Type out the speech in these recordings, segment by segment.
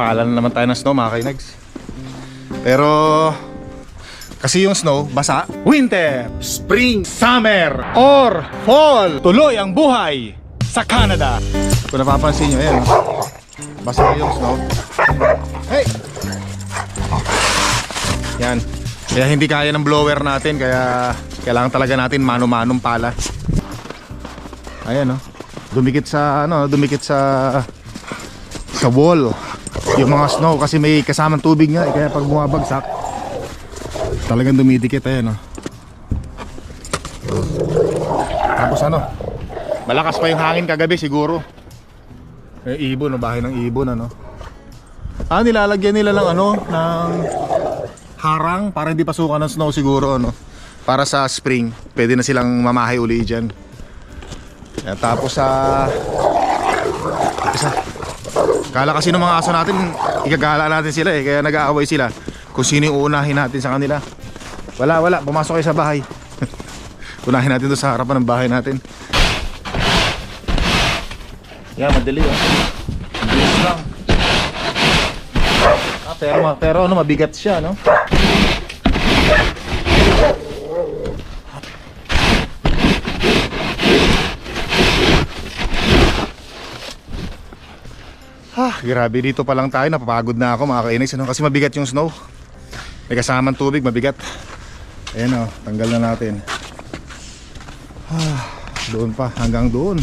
Pala na naman tayo ng snow mga kainags. Pero kasi yung snow, basa. Winter, spring, summer, or fall. Tuloy ang buhay sa Canada. Kung napapansin nyo, ayan. Basa yung snow. Hey! Yan. Kaya hindi kaya ng blower natin, kaya kailangan talaga natin mano-manong pala. Ayan oh. Dumikit sa ano, dumikit sa sa wall. Yung mga snow kasi may kasamang tubig nga, eh, kaya pag bumabagsak talagang dumidikit ayan oh. Tapos ano? Malakas pa yung hangin kagabi siguro. Eh, ibon, no? bahay ng ibon, ano? Ah, nilalagyan nila ng ano, ng harang para hindi pasukan ng snow siguro, ano? Para sa spring, pwede na silang mamahay uli dyan. Yan, tapos sa... isa. Kala kasi ng mga aso natin, igagala natin sila eh, kaya nag-aaway sila. Kung sino yung uunahin natin sa kanila. Wala, wala, pumasok kayo sa bahay. Unahin natin to sa harapan ng bahay natin. Yan, madali oh. Ah, pero, pero ano, mabigat siya, no? Grabe dito pa lang tayo, napapagod na ako mga kainis, ano? Kasi mabigat yung snow. May kasamang tubig, mabigat. Ayan oh, tanggal na natin. Ah, doon pa, hanggang doon.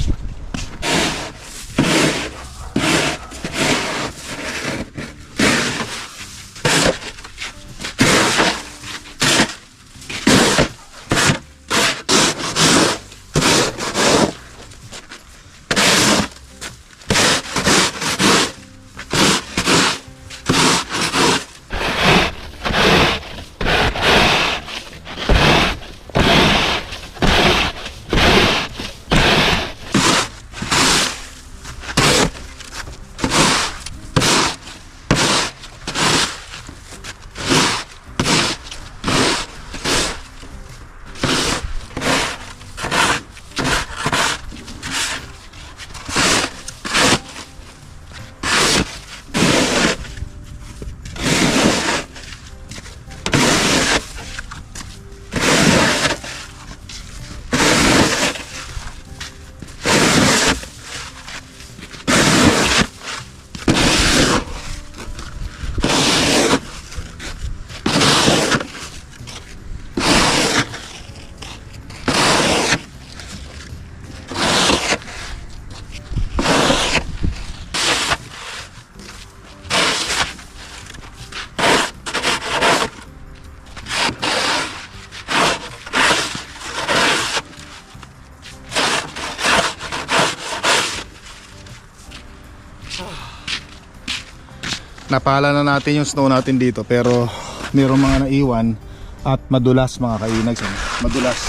Napala na natin yung snow natin dito pero mayroong mga naiwan at madulas mga kainags. Madulas.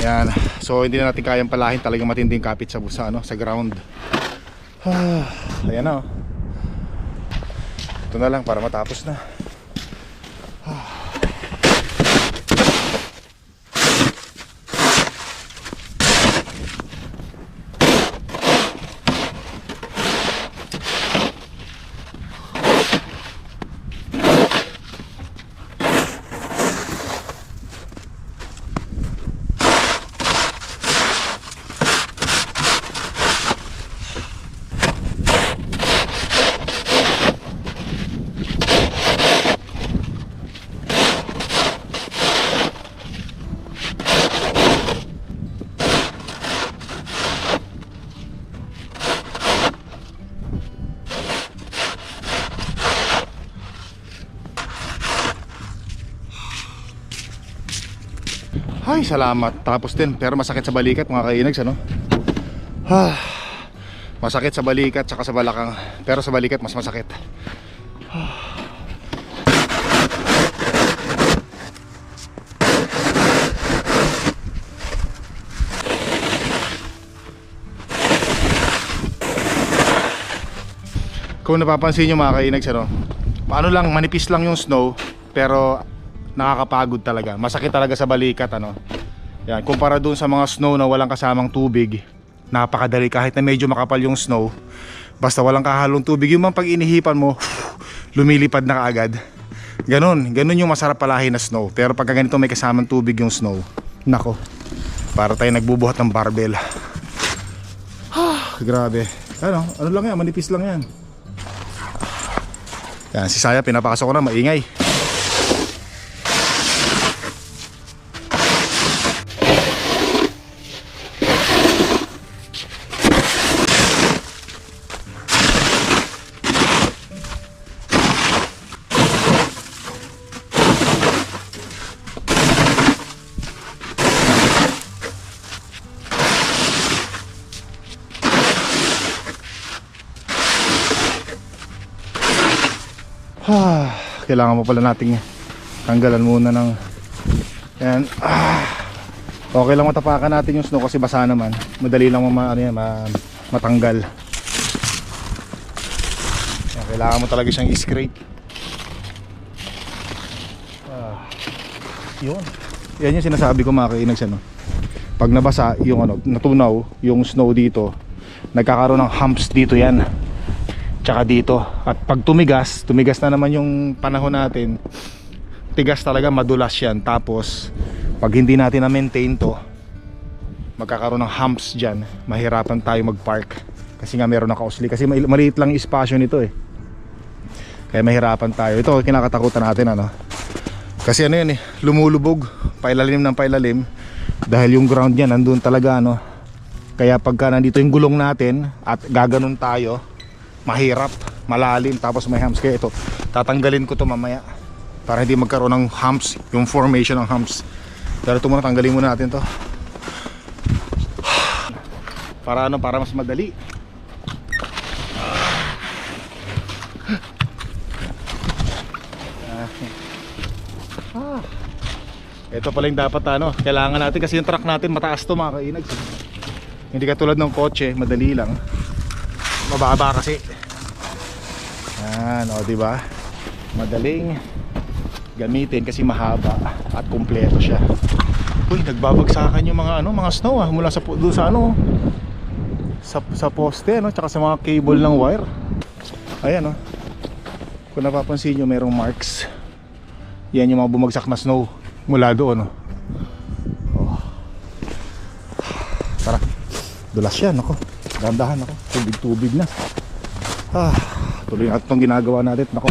Yan. So hindi na natin kayang palahin talagang matinding kapit sa busa ano, sa ground. Ayan na oh. Ito na lang para matapos na. Ay, salamat. Tapos din, pero masakit sa balikat mga kainags, ano? Ah, masakit sa balikat saka sa balakang. Pero sa balikat mas masakit. Kung napapansin nyo mga kainags, ano? Paano lang, manipis lang yung snow, pero nakakapagod talaga. Masakit talaga sa balikat ano. Yan, kumpara dun sa mga snow na walang kasamang tubig, napakadali kahit na medyo makapal yung snow, Basta walang kahalong tubig. Yung mga pag inihipan mo, lumilipad na kaagad. Ganon, ganon yung masarap palahi na snow. Pero pagka ganito may kasamang tubig yung snow, nako, para tayo nagbubuhat ng barbell. Grabe. Ano, ano lang yan, manipis lang yan. Yan, si Saya pinapakasok ko na, maingay. Kailangan mo pala nating tanggalan muna ng yan. Ah, okay lang matapakan natin yung snow kasi basa naman. Madali lang ma, ano yan, ma, matanggal. Yan, kailangan mo talaga siyang i-scrape. Ah, yun. Yan yung sinasabi ko mga kainags ano. Pag nabasa yung ano, natunaw yung snow dito, nagkakaroon ng humps dito yan tsaka dito. At pag tumigas tumigas na naman yung panahon natin tigas talaga madulas yan. Tapos pag hindi natin na maintain to magkakaroon ng humps dyan. Mahirapan tayo mag park kasi nga meron ng kausli kasi mali- maliit lang yung espasyo nito eh. Kaya mahirapan tayo. Ito kinakatakutan natin ano? Kasi ano yan eh lumulubog pailalim ng pailalim. Dahil yung ground yan nandun talaga ano? Kaya pagka nandito yung gulong natin at gaganon tayo mahirap, malalim tapos may humps. Kaya ito tatanggalin ko to mamaya para hindi magkaroon ng humps yung formation ng humps. Pero ito muna tanggalin muna natin to. Para ano para mas madali. Ito pala yung dapat ano kailangan natin kasi yung truck natin mataas to mga kainags hindi katulad ng kotse madali lang mababa kasi. Yan o diba madaling gamitin kasi mahaba at kumpleto siya. Uy nagbabagsakan yung mga ano mga snow ah mula sa doon sa ano sa, sa poste no? Tsaka sa mga cable ng wire. Ayan oh kung napapansin nyo merong marks. Yan yung mga bumagsak na snow mula doon oh. oh. tara. Dulas yan ako Dandahan ako. Tubig-tubig na. Ah, tuloy natin itong ginagawa natin. Nako.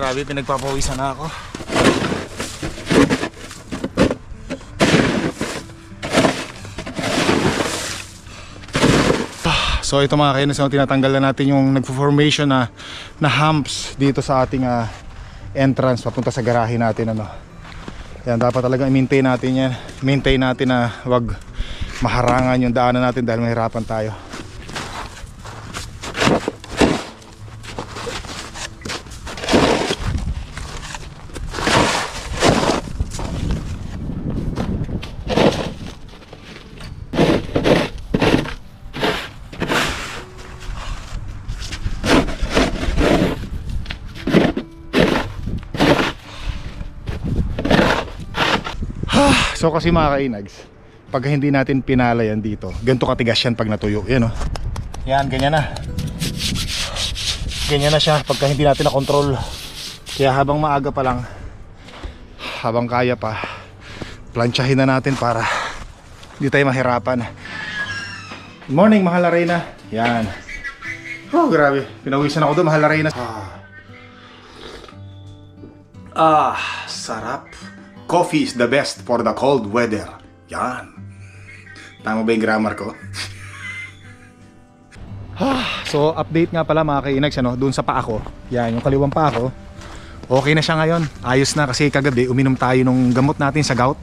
Grabe, pinagpapawisan na ako. Ah, So ito mga kainis, no, tinatanggal na natin yung nagpo-formation na, na humps dito sa ating ah, entrance papunta sa garahe natin ano. Yan dapat talaga i-maintain natin yan. Maintain natin na wag maharangan yung daanan natin dahil mahirapan tayo. So kasi mga kainags, pag hindi natin pinala yan dito, ganito katigas yan pag natuyo. Yan oh. Yan, ganyan na. Ganyan na siya pagka hindi natin na-control. Kaya habang maaga pa lang, habang kaya pa, plansyahin na natin para hindi tayo mahirapan. Good morning, mahal na Reyna. Yan. Oh, grabe. Pinawisan ako doon, mahal na Reyna. Ah. Ah, sarap. Coffee is the best for the cold weather. Yan. Tama ba yung grammar ko? Ah, so, update nga pala mga kainags, ano, dun sa paa ko. Yan, yung kaliwang paa ko. Okay na siya ngayon. Ayos na kasi kagabi, uminom tayo nung gamot natin sa gout.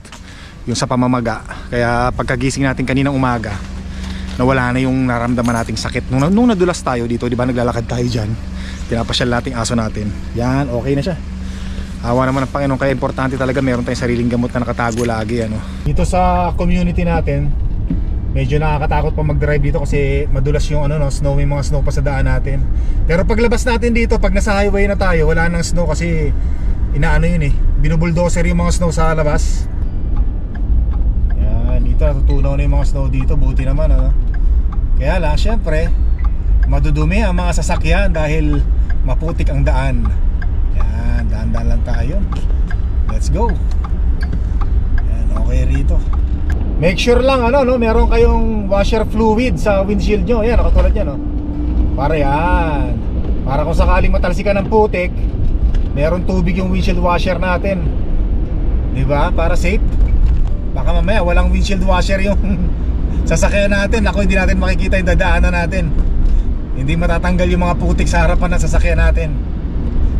Yung sa pamamaga. Kaya pagkagising natin kaninang umaga, nawala na yung naramdaman nating sakit. Nung, nung nadulas tayo dito, di ba naglalakad tayo dyan, pinapasyal nating aso natin. Yan, okay na siya. Awa naman ng Panginoon kaya importante talaga meron tayong sariling gamot na nakatago lagi ano. Dito sa community natin, medyo nakakatakot pa mag-drive dito kasi madulas yung ano no, snow, may mga snow pa sa daan natin. Pero paglabas natin dito, pag nasa highway na tayo, wala nang snow kasi inaano yun eh, binubulldozer yung mga snow sa labas. Yan, dito natutunaw na yung mga snow dito, buti naman ano. Kaya lang, syempre, madudumi ang mga sasakyan dahil maputik ang daan. Yan, dahan-dahan lang tayo. Let's go. Yan, okay rito. Make sure lang ano no, meron kayong washer fluid sa windshield nyo. Yan, katulad yan no. Para yan. Para kung sakaling matalsikan ng putik, meron tubig yung windshield washer natin. 'Di ba? Para safe. Baka mamaya walang windshield washer yung sasakyan natin. Ako hindi natin makikita yung dadaanan natin. Hindi matatanggal yung mga putik sa harapan ng sasakyan natin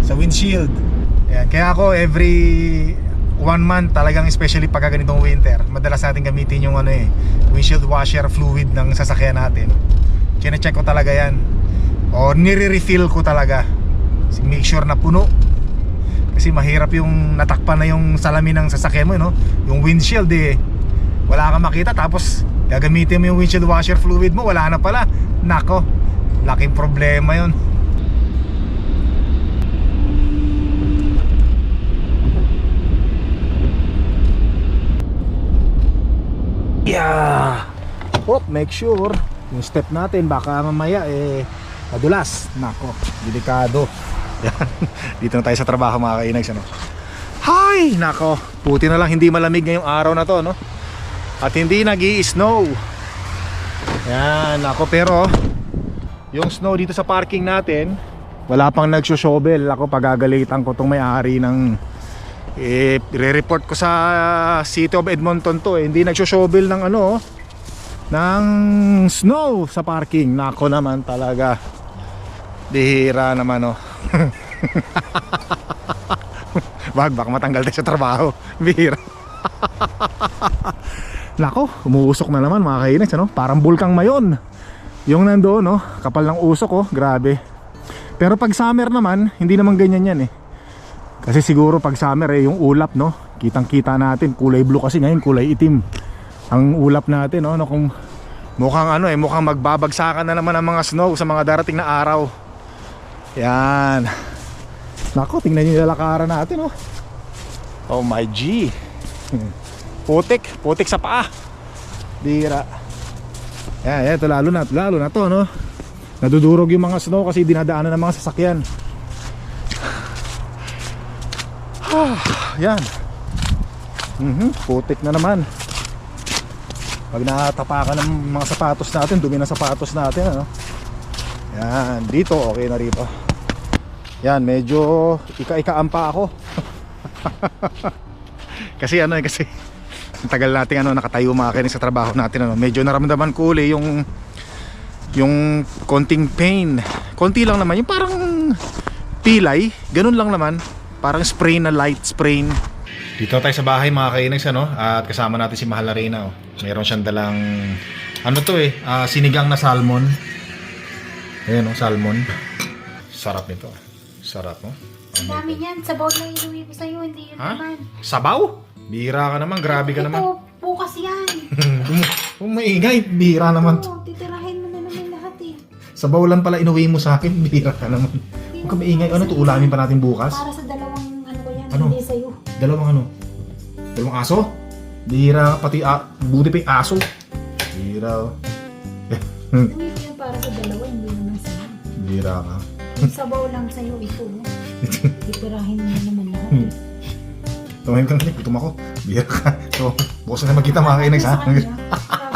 sa windshield. Ayan, kaya ako every one month talagang especially pagka ganitong winter, madalas natin gamitin yung ano eh, windshield washer fluid ng sasakyan natin. Chine-check ko talaga yan. O nire-refill ko talaga. Kasi Make sure na puno. Kasi mahirap yung natakpan na yung salamin ng sasakyan mo, no? Yung windshield eh. Wala kang makita tapos gagamitin mo yung windshield washer fluid mo, wala na pala. Nako, laking problema yon. Yeah. Oh, make sure yung step natin baka mamaya eh madulas. Nako, delikado. Yan. Dito na tayo sa trabaho mga kainags ano. Hay, nako. Puti na lang hindi malamig ngayong araw na to, no? At hindi nag snow Yan, nako pero yung snow dito sa parking natin, wala pang nagso-shovel. Ako pagagalitan ko tong may-ari ng eh, re-report ko sa City of Edmonton to eh. Hindi nagso-shovel ng ano oh, ng snow sa parking. Nako naman talaga. Bihira naman oh. Wag baka matanggal tayo sa trabaho. Bihira. Nako, umuusok na naman mga kainis ano? Parang bulkang mayon. Yung nandoon no, kapal ng usok oh, grabe. Pero pag summer naman, hindi naman ganyan yan eh. Kasi siguro pag summer eh, yung ulap no, kitang-kita natin, kulay blue kasi ngayon, kulay itim. Ang ulap natin no, no kung mukhang ano eh, mukhang magbabagsakan na naman ang mga snow sa mga darating na araw. Yan. Nako, tingnan niyo yung lalakaran natin oh. Oh my G. Putik, putik sa paa. Bira. Yan, yan, ito lalo na, lalo na to no. Nadudurog yung mga snow kasi dinadaanan ng mga sasakyan. Ah, yan. Mhm, putik na naman. Pag natapakan ng mga sapatos natin, dumi ng sapatos natin, ano? Yan, dito okay na rito. Yan, medyo ika-ikaampa ako. kasi ano eh, kasi tagal natin ano nakatayo mga kinis sa trabaho natin ano. Medyo naramdaman ko uli yung yung konting pain. Konti lang naman, yung parang pilay, ganun lang naman. Parang spray na light spray. Dito tayo sa bahay mga kainags ano at kasama natin si Mahal na Reyna oh. Meron siyang dalang ano to eh, ah, sinigang na salmon. Ayan oh, salmon. Sarap nito. Sarap oh. Ang dami niyan. Sabaw lang inuwi ko sa'yo. Hindi yun Ha? naman. Sabaw? Bira ka naman, grabe ka naman. Ito, bukas yan. Kung maingay, bira naman. Oo, titirahin mo na naman lahat eh. Sabaw lang pala inuwi mo sa akin, bira ka naman. Huwag ka maingay. Ano to, ulamin pa natin bukas? Para sa dalawang ano? Hindi sa'yo. Dalawang ano? Dalawang aso? Bira ka, pati a- buti pa yung aso. Bira. oh. Inuwi ko yan para sa dalawa. Hindi naman sa'yo. Bira ka. Yung sabaw lang sa'yo. Ito. no? Titirahin mo na naman lahat Hmm. eh. Tumahin ka na, gutom ako. Bira ka. So, bukas na magkita mga kainags ha. Sa kanya.